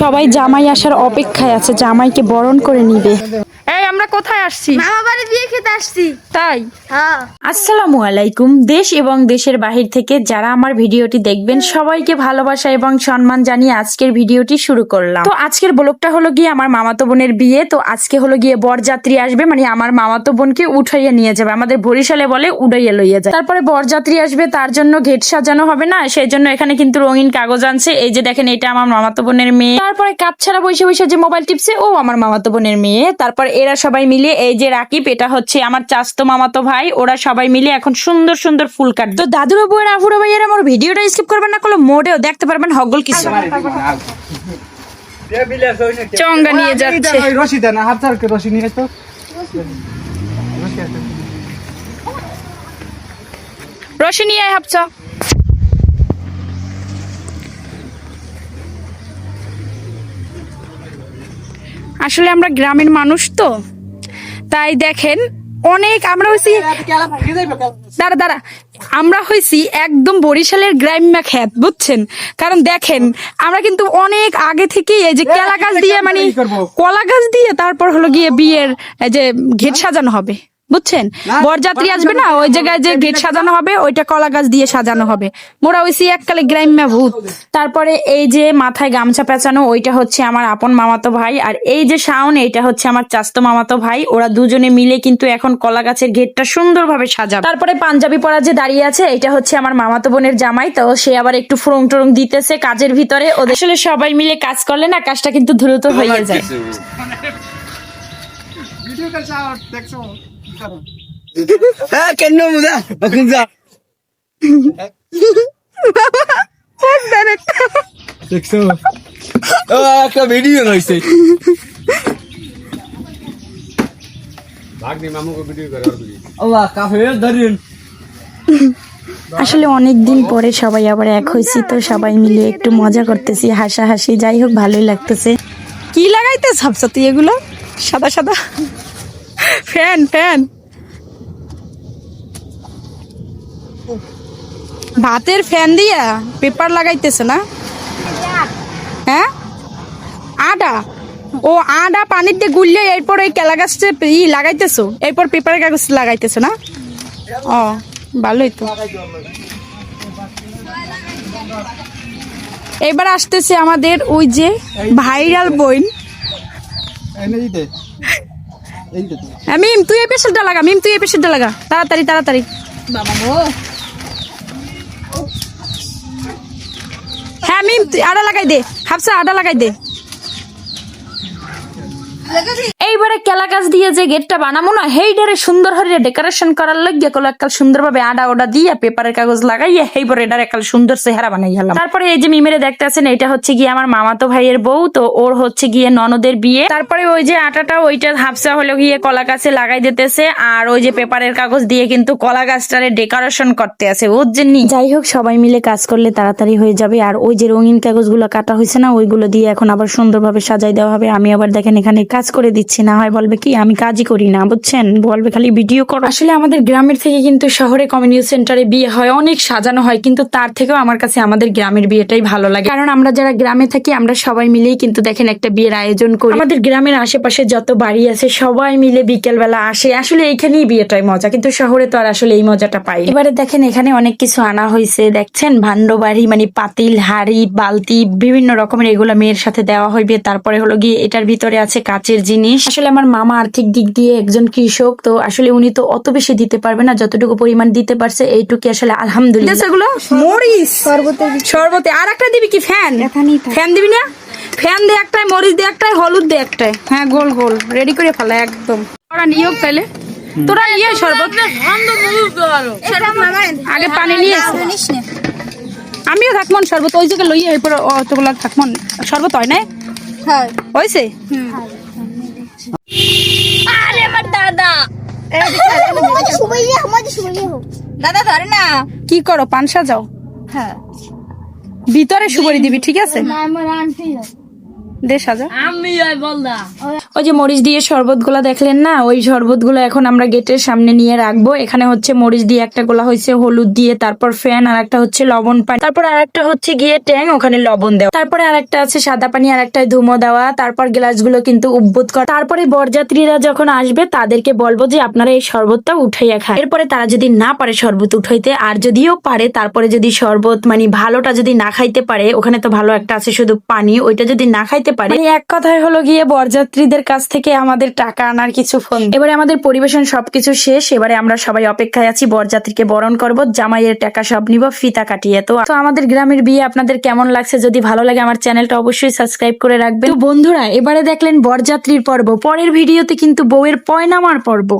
সবাই জামাই আসার অপেক্ষায় আছে জামাইকে বরণ করে নিবে। আমরা কোথায় আসছি? মামা বাড়ি বিয়ে খেতে আসছি। তাই? হ্যাঁ। আসসালামু আলাইকুম দেশ এবং দেশের বাহির থেকে যারা আমার ভিডিওটি দেখবেন সবাইকে ভালোবাসা এবং সম্মান জানিয়ে আজকের ভিডিওটি শুরু করলাম। তো আজকের ব্লগটা হলো গিয়ে আমার মামাতো বোনের বিয়ে তো আজকে হলো গিয়ে বরযাত্রী আসবে মানে আমার মামাতো বোনকে উঠাইয়া নিয়ে যাবে। আমাদের বরিশালে বলে উড়াইয়া লইয়া যায়। তারপরে বরযাত্রী আসবে তার জন্য গেট সাজানো হবে না সেই জন্য এখানে কিন্তু রঙিন কাগজ আনছে। এই যে দেখেন এটা আমার মামাতো বোনের মেয়ে। তারপরে কাপ ছাড়া বসে বসে যে মোবাইল টিপছে ও আমার মামাতো বোনের মেয়ে। তারপর এরা সবাই মিলে এই যে রাকিব এটা হচ্ছে আমার চাস্তো মামাতো ভাই ওরা সবাই মিলে এখন সুন্দর সুন্দর ফুল কাট তো দাদুর বউয়ের আফুরো ভাইয়ের আমার ভিডিওটা স্কিপ করবেন না কোনো মোডেও দেখতে পারবেন হগল কিছু। চঙ্গা নিয়ে যাচ্ছে। রশি দেন হাত চারকে রশি নিয়ে তো রশি নিয়ে আয় হাফছা আসলে আমরা গ্রামের মানুষ তো। তাই দেখেন অনেক আমরা হয়েছি দাঁড়া দাঁড়া। আমরা হয়েছি একদম বরিশালের গ্রাম্য খ্যাত বুঝছেন? কারণ দেখেন আমরা কিন্তু অনেক আগে থেকে এই যে কেলা গাছ দিয়ে মানে কলা গাছ দিয়ে তারপর হলো গিয়ে বিয়ের এই যে ঘেট সাজানো হবে। বুঝছেন? বরযাত্রী আসবে না? ওই জায়গায় যে গেট সাজানো হবে ওইটা কলা গাছ দিয়ে সাজানো হবে। মোরা হইছি এককালে গ্রাম্য ভূত। তারপরে এই যে মাথায় গামছা পেঁচানো ওইটা হচ্ছে আমার আপন মামাতো ভাই। আর এই যে শাওন এইটা হচ্ছে আমার চাস্তো মামাতো ভাই। ওরা দুজনে মিলে কিন্তু এখন কলা গাছের গেটটা সুন্দরভাবে সাজাবে। তারপরে পাঞ্জাবি পরা যে দাঁড়িয়ে আছে এটা হচ্ছে আমার মামাতো বোনের জামাই। তো সে আবার একটু ফ্রং টরং দিতেছে কাজের ভিতরে। ওদের আসলে সবাই মিলে কাজ করলে না কাজটা কিন্তু দ্রুত হয়ে যায়। ভিডিও দেখছ? হ্যাঁ কেন মুদা এখন যা। দেখছ? ও একটা ভিডিও ধরিন আসলে অনেক দিন পরে সবাই আবার এক হয়েছি তো সবাই মিলে একটু মজা করতেছি হাসাহাসি যাই হোক ভালোই লাগতেছে। কি লাগাইতে ভাবছ তুই এগুলো? সাদা সাদা। ফ্যান ফ্যান। ভাতের ফ্যান দিয়া পেপার লাগাইতেছে না? হ্যাঁ? আটা ও আটা পানির দিয়ে গুললে এরপর ওই কেলা গাছটা ই লাগাইতেছো? এরপর পেপারের কাগজ লাগাইতেছো না? ও, ভালোই তো। এবার আসতেছে আমাদের ওই যে ভাইরাল বইন। মিম তুই এই পেশেন্টটা লাগা মিম তুই এই পেশেন্টটা লাগা তাড়াতাড়ি তাড়াতাড়ি। হ্যাঁ মিম তুই আডা লাগাই দে। হাফসা আডা লাগাই দে। এইবারে কেলা গাছ দিয়ে যে গেটটা বানাবো না হেইডারে সুন্দর হরে ডেকোরেশন করার লাগিয়ে কল একাল সুন্দর ভাবে আডা ওডা দিয়ে পেপারের কাগজ লাগাইয়ে এইবারে এটার একাল সুন্দর চেহারা বানাই গেলাম তারপরে এই যে মিমেরে দেখতে আছেন এটা হচ্ছে গিয়ে আমার মামাতো ভাইয়ের বউ, তো ওর হচ্ছে গিয়ে ননদের বিয়ে। তারপরে ওই যে আটাটা, ওইটা হাফসা হলো গিয়ে কলা গাছে লাগাই দিতেছে, আর ওই যে পেপারের কাগজ দিয়ে কিন্তু কলা গাছটারে ডেকোরেশন করতে আছে বুঝছেননি যাই হোক, সবাই মিলে কাজ করলে তাড়াতাড়ি হয়ে যাবে, আর ওই যে রঙিন কাগজগুলো কাটা হয়েছে না, ওইগুলো দিয়ে এখন আবার সুন্দরভাবে সাজাই দেওয়া হবে। আমি আবার দেখেন এখানে কাজ করে দিচ্ছি না। হয় বলবে কি, আমি কাজই করি না, বুঝছেন? বলবে খালি ভিডিও করো। আসলে আমাদের গ্রামের থেকে কিন্তু শহরে কমিউনিটি সেন্টারে বিয়ে হয়, অনেক সাজানো হয়, কিন্তু তার থেকেও আমার কাছে আমাদের গ্রামের বিয়েটাই ভালো লাগে। কারণ আমরা যারা গ্রামে থাকি, আমরা সবাই মিলেই কিন্তু দেখেন একটা বিয়ের আয়োজন করি। আমাদের গ্রামের আশেপাশে যত বাড়ি আছে, সবাই মিলে বিকেল বেলা আসে। আসলে এইখানেই বিয়েটাই মজা, কিন্তু শহরে তো আর আসলে এই মজাটা পাই। এবারে দেখেন, এখানে অনেক কিছু আনা হয়েছে। দেখছেন ভান্ড বাড়ি মানে পাতিল, হাড়ি, বালতি, বিভিন্ন রকমের এগুলো মেয়ের সাথে দেওয়া হইবে তারপরে হলো গিয়ে এটার ভিতরে আছে কাচের জিনিস। আসলে আমার মামা আর্থিক দিক দিয়ে একজন কৃষক তো আসলে উনি তো অত বেশি দিতে পারবে না যতটুকু পরিমাণ দিতে পারছে এইটুকু আসলে আলহামদুলিল্লাহ। এগুলো মরিচ। শরবতে আর একটা দিবি কি ফ্যান? ফ্যান দিবি না? ফ্যান দিয়ে একটাই মরিচ দিয়ে একটাই হলুদ দিয়ে একটাই হ্যাঁ গোল গোল। রেডি করে ফেলা একদম। ওরা নিয়ে হোক তাইলে। তোরা নিয়ে শরবত। আগে পানি নিয়ে আমিও থাকমন শরবত ওই জায়গায় লইয়া এরপর অতগুলো থাকমন। শরবত হয় না হ্যাঁ। হয়েছে আরে দাদা ধরে না। কি করো পান সাজাও? হ্যাঁ। ভিতরে সুপারি দিবি ঠিক আছে? আমার আন্টি দে সাজা। আমি ওই যে মরিচ দিয়ে শরবতগুলা দেখলেন না? ওই শরবতগুলো এখন আমরা গেটের সামনে নিয়ে রাখব। এখানে হচ্ছে মরিচ দিয়ে একটা গোলা হয়েছে হলুদ দিয়ে তারপর ফ্যান আর একটা হচ্ছে লবণ পানি। তারপর আর একটা হচ্ছে গিয়ে ট্যাং ওখানে লবণ দেওয়া। তারপরে আর একটা আছে সাদা পানি আর একটা ধুমো দেওয়া। তারপর গ্লাসগুলো কিন্তু উদ্বুত করা। তারপরে বরযাত্রীরা যখন আসবে তাদেরকে বলব যে আপনারা এই শরবতটা উঠাইয়া খান। এরপরে তারা যদি না পারে শরবত উঠাইতে আর যদিও পারে তারপরে যদি শরবত মানে ভালোটা যদি না খাইতে পারে ওখানে তো ভালো একটা আছে শুধু পানি ওইটা যদি না খাইতে পারে। মানে এক কথায় হলো গিয়ে বরযাত্রীদের কাছ থেকে আমাদের টাকা আনার কিছু ফোন। এবারে আমাদের পরিবেশন সবকিছু শেষ। এবারে আমরা সবাই অপেক্ষায় আছি, বরযাত্রীকে বরণ করব। জামাইয়ের টাকা সব নিব, ফিতা কাটিয়ে। তো তো আমাদের গ্রামের বিয়ে আপনাদের কেমন লাগছে? যদি ভালো লাগে আমার চ্যানেলটা অবশ্যই সাবস্ক্রাইব করে রাখবেন। তো বন্ধুরা, এবারে দেখলেন বরযাত্রীর পর্ব। পরের ভিডিওতে কিন্তু বউয়ের পয়নামার পর্ব।